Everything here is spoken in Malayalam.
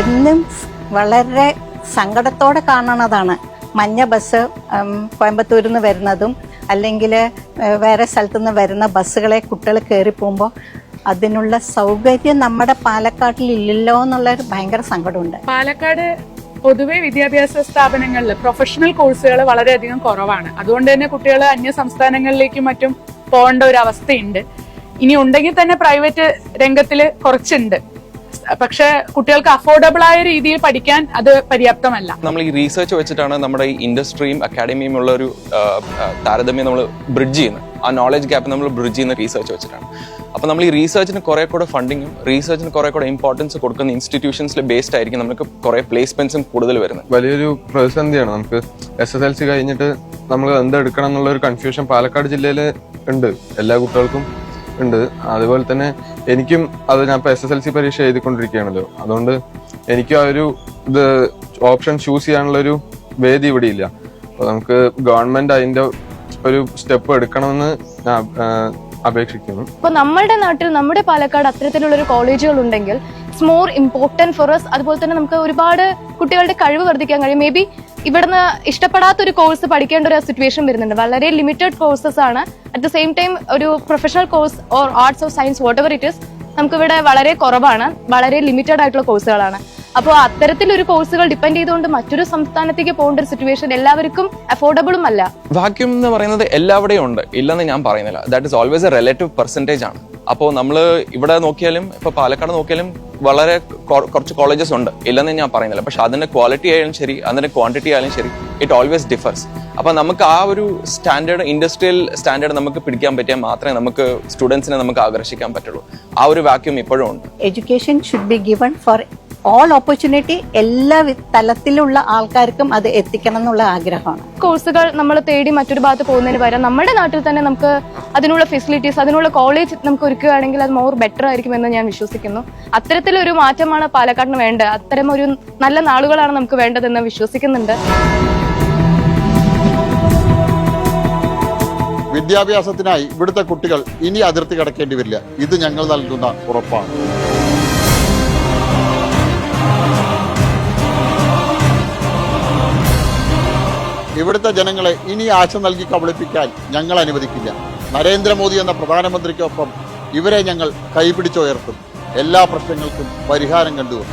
എന്നും വളരെ സങ്കടത്തോടെ കാണണതാണ്. മഞ്ഞ ബസ് കോയമ്പത്തൂരിൽ നിന്ന് വരുന്നതും അല്ലെങ്കിൽ വേറെ സ്ഥലത്തു നിന്ന് വരുന്ന ബസ്സുകളെ കുട്ടികൾ കയറി പോകുമ്പോൾ അതിനുള്ള സൗകര്യം നമ്മുടെ പാലക്കാട്ടിൽ ഇല്ലല്ലോ എന്നുള്ളൊരു ഭയങ്കര സങ്കടമുണ്ട്. പാലക്കാട് പൊതുവെ വിദ്യാഭ്യാസ സ്ഥാപനങ്ങളിൽ പ്രൊഫഷണൽ കോഴ്സുകൾ വളരെയധികം കുറവാണ്. അതുകൊണ്ട് തന്നെ കുട്ടികൾ അന്യ സംസ്ഥാനങ്ങളിലേക്കും മറ്റും പോകേണ്ട ഒരു അവസ്ഥയുണ്ട്. ഇനി ഉണ്ടെങ്കിൽ തന്നെ പ്രൈവറ്റ് രംഗത്തിൽ കുറച്ചുണ്ട്. പക്ഷെ കുട്ടികൾക്ക് അഫോർഡബിൾ ആയ രീതിയിൽ പഠിക്കാൻ അത് പര്യാപ്തമല്ല. നമ്മൾ ഈ റീസെർച്ച് വെച്ചിട്ടാണ് നമ്മുടെ ഈ ഇൻഡസ്ട്രിയും അക്കാഡമിയും ഉള്ള ഒരു താരതമ്യം നമ്മൾ ബ്രിഡ്ജ് ചെയ്യുന്നത്. ആ നോളജ് ഗ്യാപ്പ് നമ്മൾ ബ്രിഡ്ജ് ചെയ്യുന്ന റീസെർച്ച് വെച്ചിട്ടാണ്. അപ്പോൾ നമ്മൾ ഈ റീസെർച്ചിന് കുറെ കൂടെ ഫണ്ടിങ്ങും റീസെർച്ചിന് കുറെ കൂടെ ഇമ്പോർട്ടൻസ് കൊടുക്കുന്ന ഇൻസ്റ്റിറ്റ്യൂഷൻസിൽ ബേസ്ഡ് ആയിരിക്കും നമുക്ക് കുറെ പ്ലേസ്മെന്റ്സും കൂടുതൽ വരുന്നത്. വലിയൊരു പ്രതിസന്ധിയാണ്. നമുക്ക് എസ് എസ് എൽ സി കഴിഞ്ഞിട്ട് നമ്മൾ എന്തെടുക്കണം എന്നുള്ള ഒരു കൺഫ്യൂഷൻ പാലക്കാട് ജില്ലയിൽ ഉണ്ട്. എല്ലാ കുട്ടികൾക്കും ഉണ്ട്. അതുപോലെ തന്നെ എനിക്കും അത് ഞാൻ ഇപ്പൊ എസ് എസ് എൽ സി പരീക്ഷ എഴുതിക്കൊണ്ടിരിക്കുകയാണല്ലോ. അതുകൊണ്ട് എനിക്കും ആ ഒരു ഇത് ഓപ്ഷൻ ചൂസ് ചെയ്യാനുള്ള ഒരു വേദി ഇവിടെ ഇല്ല. അപ്പൊ നമുക്ക് ഗവൺമെന്റ് അതിന്റെ ഒരു സ്റ്റെപ്പ് എടുക്കണമെന്ന് ഞാൻ അപേക്ഷിക്കുന്നു. ഇപ്പൊ നമ്മുടെ നാട്ടിൽ നമ്മുടെ പാലക്കാട് അത്തരത്തിലുള്ള ഒരു കോളേജുകൾ ഉണ്ടെങ്കിൽ it's more important for us. അതുപോലെ തന്നെ നമുക്ക് ഒരുപാട് കുട്ടികളുടെ കഴിവ് വർദ്ധിക്കാൻ കഴിയും. മേ ബി ഇവിടുന്ന് ഇഷ്ടപ്പെടാത്ത ഒരു കോഴ്സ് പഠിക്കേണ്ട ഒരു സിറ്റുവേഷൻ വരുന്നുണ്ട്. വളരെ ലിമിറ്റഡ് കോഴ്സസ് ആണ്. അറ്റ് ദ സെയിം ടൈം ഒരു professional course or arts of science whatever it is നമുക്കിവിടെ വളരെ കുറവാണ് വളരെ ലിമിറ്റഡ് ആയിട്ടുള്ള കോഴ്സുകളാണ് അപ്പോൾ അത്തരത്തിലൊരു കോഴ്സുകൾ ഡിപ്പെൻഡ് ചെയ്തുകൊണ്ട് മറ്റൊരു സംസ്ഥാനത്തേക്ക് പോകേണ്ട ഒരു സിറ്റുവേഷൻ എല്ലാവർക്കും അഫോർഡബിളും അല്ല. വാക്യൂം എന്ന് പറയുന്നത് എല്ലാവിടെയും ഉണ്ട്. ഇല്ലെന്ന് ഞാൻ പറയുന്നില്ല. That is always a relative percentage ആണ്. അപ്പോൾ നമ്മൾ ഇവിടെ നോക്കിയാലും ഇപ്പോൾ പാലക്കാട് നോക്കിയാലും വളരെ കുറച്ച് കോളേജസ് ഉണ്ട്. ഇല്ലെന്ന് ഞാൻ പറയുന്നില്ല. പക്ഷെ അതിന്റെ ക്വാളിറ്റി ആയാലും ശരി അതിന്റെ ക്വാണ്ടിറ്റി ആയാലും ശരി ഇറ്റ് ഓൾവേസ് ഡിഫേഴ്സ് അപ്പൊ നമുക്ക് ആ ഒരു സ്റ്റാൻഡേർഡ് ഇൻഡസ്ട്രിയൽ സ്റ്റാൻഡേർഡ് നമുക്ക് പിടിക്കാൻ പറ്റിയാൽ മാത്രമേ നമുക്ക് സ്റ്റുഡൻസിനെ നമുക്ക് ആകർഷിക്കാൻ പറ്റുള്ളൂ. ആ ഒരു വാക്യൂം ഇപ്പോഴും ഉണ്ട്. Education should be given for all opportunity എല്ലാ തലത്തിലുള്ള ആൾക്കാർക്കും അത് എത്തിക്കണം എന്നുള്ള ആഗ്രഹമാണ്. കോഴ്സുകൾ നമ്മൾ തേടി മറ്റൊരു ഭാഗത്ത് പോകുന്നതിന് പകരം നമ്മുടെ നാട്ടിൽ തന്നെ നമുക്ക് അതിനുള്ള ഫെസിലിറ്റീസ് അതിനുള്ള കോളേജ് നമുക്ക് ഒരുക്കുകയാണെങ്കിൽ അത് മോർ ബെറ്റർ ആയിരിക്കും എന്ന് ഞാൻ വിശ്വസിക്കുന്നു. അത്തരത്തിലൊരു മാറ്റമാണ് പാലക്കാടിന് വേണ്ടത്. അത്തരം ഒരു നല്ല നാളുകളാണ് നമുക്ക് വേണ്ടതെന്ന് വിശ്വസിക്കുന്നുണ്ട്. വിദ്യാഭ്യാസത്തിനായി ഇവിടുത്തെ കുട്ടികൾ ഇനി അതിർത്തി കടക്കേണ്ടി വരില്ല. ഇത് ഞങ്ങൾ നൽകുന്ന ഉറപ്പാണ്. ഇവിടുത്തെ ജനങ്ങളെ ഇനി ആശ നൽകി കബളിപ്പിക്കാൻ ഞങ്ങൾ അനുവദിക്കില്ല. നരേന്ദ്രമോദി എന്ന പ്രധാനമന്ത്രിക്കൊപ്പം ഇവരെ ഞങ്ങൾ കൈപിടിച്ചുയർത്തും. എല്ലാ പ്രശ്നങ്ങൾക്കും പരിഹാരം കണ്ടുവരും.